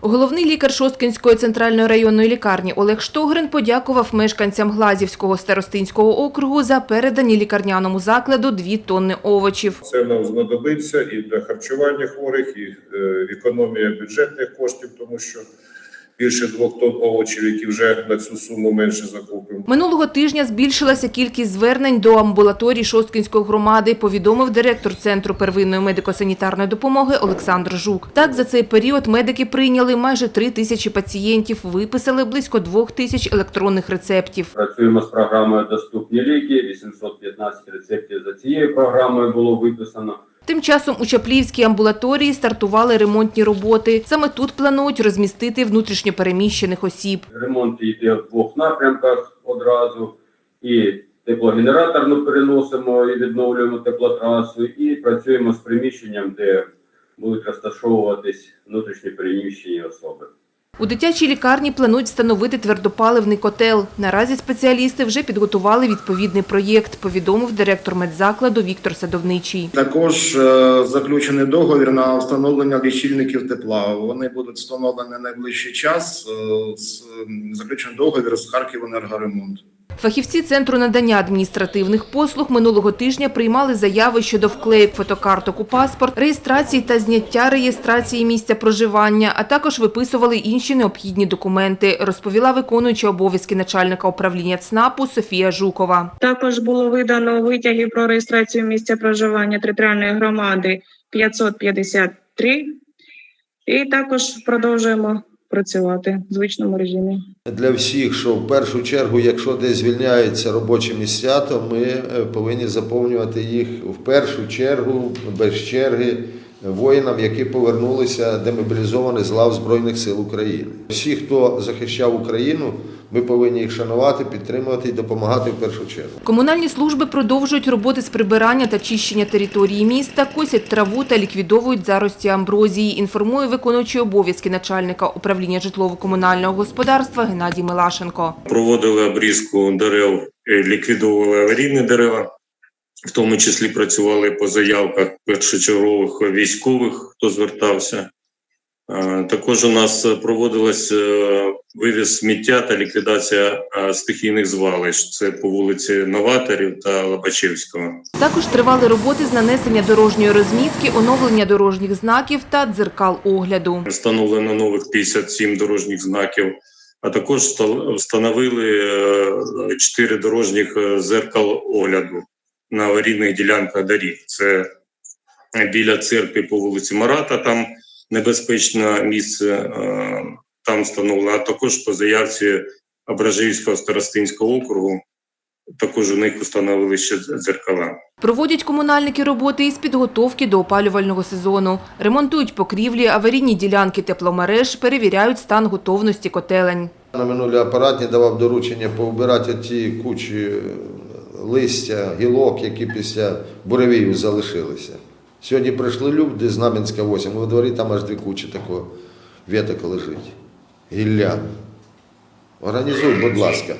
Головний лікар Шосткинської центральної районної лікарні Олег Штогрин подякував мешканцям Глазівського старостинського округу за передані лікарняному закладу дві тонни овочів. Це нам знадобиться і для харчування хворих, і е, економія бюджетних коштів, тому що більше двох тонн овочів, які вже на цю суму менше закупимо. Минулого тижня збільшилася кількість звернень до амбулаторій Шосткинської громади, повідомив директор Центру первинної медико-санітарної допомоги Олександр Жук. Так, за цей період медики прийняли майже 3 тисячі пацієнтів, виписали близько 2 тисяч електронних рецептів. Працюємо з програмою Доступні ліки. 815 рецептів за цією програмою було виписано. Тим часом у Чаплівській амбулаторії стартували ремонтні роботи. Саме тут планують розмістити внутрішньопереміщених осіб. Ремонт йде в двох напрямках одразу. І теплогенераторну переносимо і відновлюємо теплотрасу, і працюємо з приміщенням, де будуть розташовуватись внутрішньопереміщені особи. У дитячій лікарні планують встановити твердопаливний котел. Наразі спеціалісти вже підготували відповідний проєкт, повідомив директор медзакладу Віктор Садовничий. Також е, заключений договір на встановлення лічильників тепла. Вони будуть встановлені найближчий час. Е, Заключений договір з Харківенергоремонт. Фахівці Центру надання адміністративних послуг минулого тижня приймали заяви щодо вклеїв фотокарток у паспорт, реєстрації та зняття реєстрації місця проживання, а також виписували інші необхідні документи, розповіла виконуюча обов'язки начальника управління ЦНАПу Софія Жукова. Також було видано витяги про реєстрацію місця проживання територіальної громади 553. І також продовжуємо працювати в звичному режимі. для всіх, що в першу чергу, якщо десь звільняються робочі місця, то ми е, повинні заповнювати їх в першу чергу без черги воїнам, які повернулися демобілізовані з лав Збройних сил України. Всі, хто захищав Україну, ми повинні їх шанувати, підтримувати і допомагати в першу чергу. Комунальні служби продовжують роботи з прибирання та чищення території міста, косять траву та ліквідовують зарості амброзії, інформує виконуючий обов'язки начальника управління житлово-комунального господарства Геннадій Милашенко. проводили обрізку дерев, е, ліквідовували аварійні дерева, в тому числі працювали по заявках першочергових військових, хто звертався. Е, Також у нас проводилась е, вивіз сміття та ліквідація е, стихійних звалищ. Це по вулиці Новаторів та Лобачевського. Також тривали роботи з нанесення дорожньої розмітки, оновлення дорожніх знаків та дзеркал огляду. Встановлено нових 57 дорожніх знаків, а також вста- встановили е, 4 дорожніх е, зеркал огляду на аварійних ділянках доріг. Це біля церкви по вулиці Марата, там небезпечне місце, е, там встановлено, а також по заявці Ображівського старостинського округу. Також у них встановили ще дзеркала. Проводять комунальники роботи із підготовки до опалювального сезону. Ремонтують покрівлі, аварійні ділянки тепломереж, перевіряють стан готовності котелень. На минулій апаратні давав доручення повбирати ті кучі листя, гілок, які після буревіїв залишилися. Сьогодні прийшли люди з Знам'янська 8, во дворі там аж дві кучі такого веток лежить. Гілля. Організуй, будь ласка.